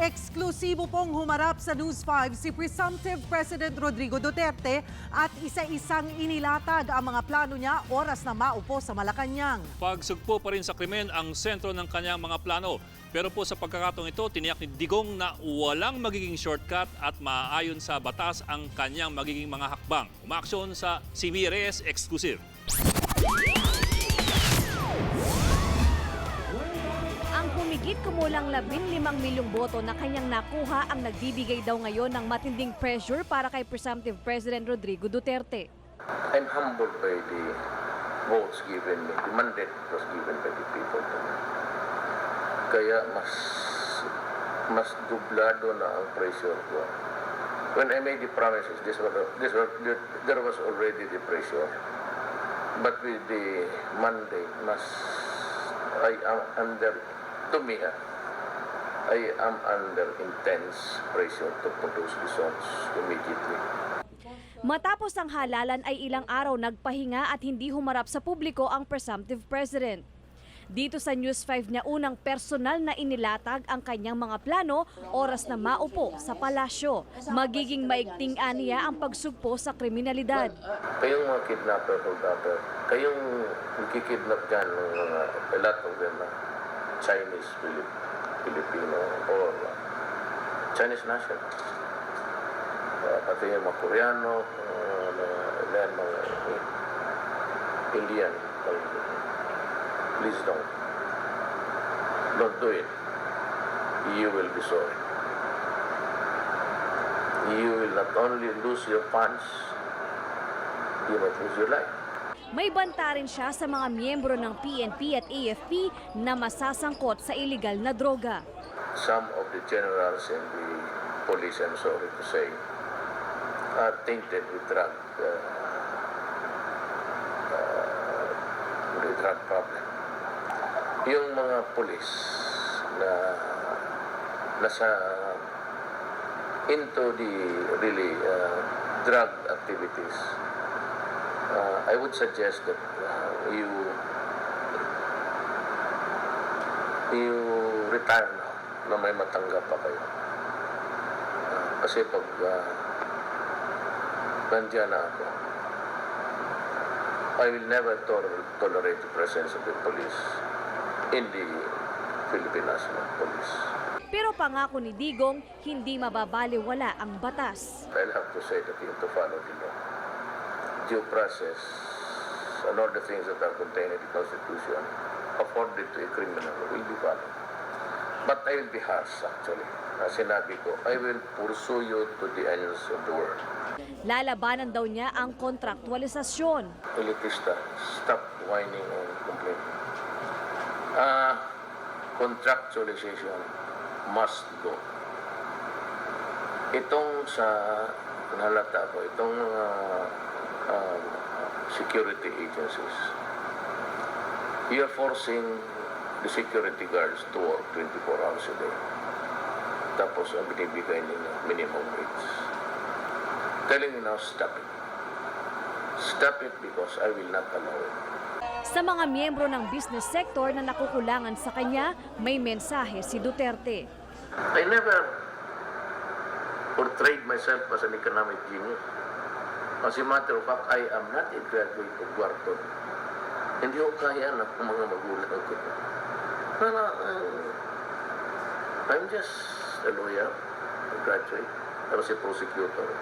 Eksklusibo pong humarap sa News 5 si Presumptive President Rodrigo Duterte at isa-isang inilatag ang mga plano niya oras na maupo sa Malacanang. Pagsugpo pa rin sa krimen ang sentro ng kanyang mga plano. Pero po sa pagkakataong ito, tiniyak ni Digong na walang magiging shortcut at maaayon sa batas ang kanyang magiging mga hakbang. Umaksyon sa Reyes Exclusive. Humigit kumulang 15 milyong boto na kanyang nakuha ang nagbibigay daw ngayon ng matinding pressure para kay presumptive President Rodrigo Duterte. I'm humbled by the votes given me, the mandate was given by the people to me. Kaya mas mas dublado na ang pressure ko. When I made the promises, this was, this was, there was already the pressure. But with the mandate, mas I am under, to me, ah, I am under intense pressure to produce results immediately. Matapos ang halalan ay ilang araw nagpahinga at hindi humarap sa publiko ang presumptive president. Dito sa News 5 niya unang personal na inilatag ang kanyang mga plano oras na maupo sa palasyo. Magiging maigting aniya ang pagsugpo sa kriminalidad. Kayong mga kidnapper, kayong nagkikidnap dyan ng mga, a lot of them, Chinese, Filip, Filipino, or ah, Chinese national. Uh, pati yung mga Koreano, uh, mga, mga Indian. Please don't. Don't do it. You will be sorry. You will not only lose your funds, you might lose your life. May banta rin siya sa mga miyembro ng PNP at AFP na masasangkot sa iligal na droga. Some of the generals in the police, I'm sorry to say, are tainted with drug, uh, uh, with drug problem. Yung mga police na nasa into the really uh, drug activities, I would suggest that uh, you you retire na na may matanggap pa kayo. Ah, kasi pag uh, nandiyan na ako, I will never tol- tolerate the presence of the police in the Philippine National Police. Pero pangako ni Digong, hindi mababaliwala ang batas. I'll have to say that you have to follow the law. Due process and all the things that are contained in the Constitution afforded to a criminal will be followed. But I will be harsh actually. Na sinabi ko, I will pursue you to the ends of the world. Lalabanan daw niya ang kontraktualisasyon. Elitista, stop whining and complaining. Ah, contractualization must go. Itong sa nalata ko, itong mga um, security agencies, you're forcing the security guards to work 24 hours a day. Tapos ang binibigay nila minimum wage. Telling you now, stop it. Stop it because I will not allow it. Sa mga miyembro ng business sector na nakukulangan sa kanya, may mensahe si Duterte. I never portrayed myself as an economic genius. As a matter of fact, I am not a graduate of Wharton. Hindi ko kaya ng mga magulang ko. Pero, uh, I'm just a lawyer, a graduate. I was a prosecutor.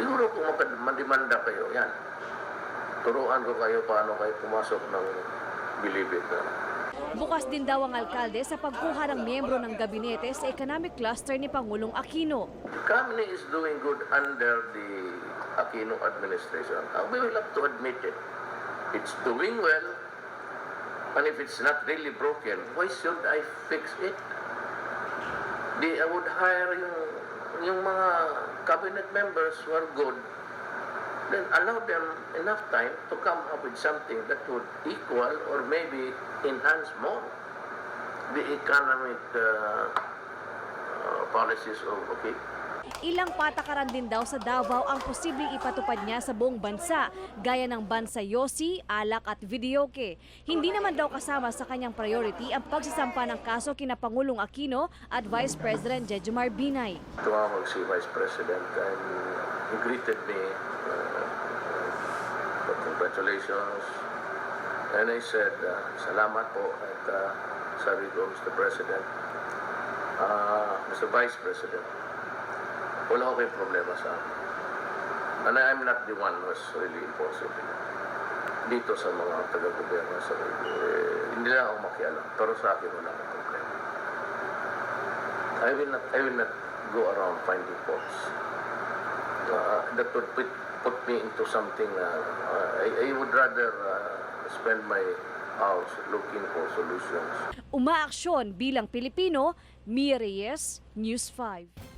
Siguro kung mandimanda kayo, yan. Turuan ko kayo paano kayo pumasok ng it na. Bukas din daw ang alkalde sa pagkuha ng miyembro ng gabinete sa economic cluster ni Pangulong Aquino. The company is doing good under the Aquino administration. We will have to admit it. It's doing well. And if it's not really broken, why should I fix it? Di, I would hire yung, yung mga cabinet members who are good. Then allow them enough time to come up with something that would equal or maybe enhance more the economic uh, uh, policies of, okay, Ilang patakaran din daw sa Davao ang posibleng ipatupad niya sa buong bansa, gaya ng bansa Yossi, Alak at Videoke. Hindi naman daw kasama sa kanyang priority ang pagsasampa ng kaso kina Pangulong Aquino at Vice President Jejomar Binay. tumawag si Vice President and he greeted me. Uh, uh, congratulations. And I said, uh, salamat po. At uh, sabi ko, Mr. President, uh, Mr. Vice President, wala ko kayong problema sa akin. And I'm not the one who's really impossible. Dito sa mga taga-gobyerno sa eh, hindi na ako makialam. Pero sa akin wala akong problema. I will not I will not go around finding faults. Uh, that would put, put me into something. Uh, uh, I, I would rather uh, spend my hours looking for solutions. Umaaksyon bilang Pilipino, Mia Reyes, News 5.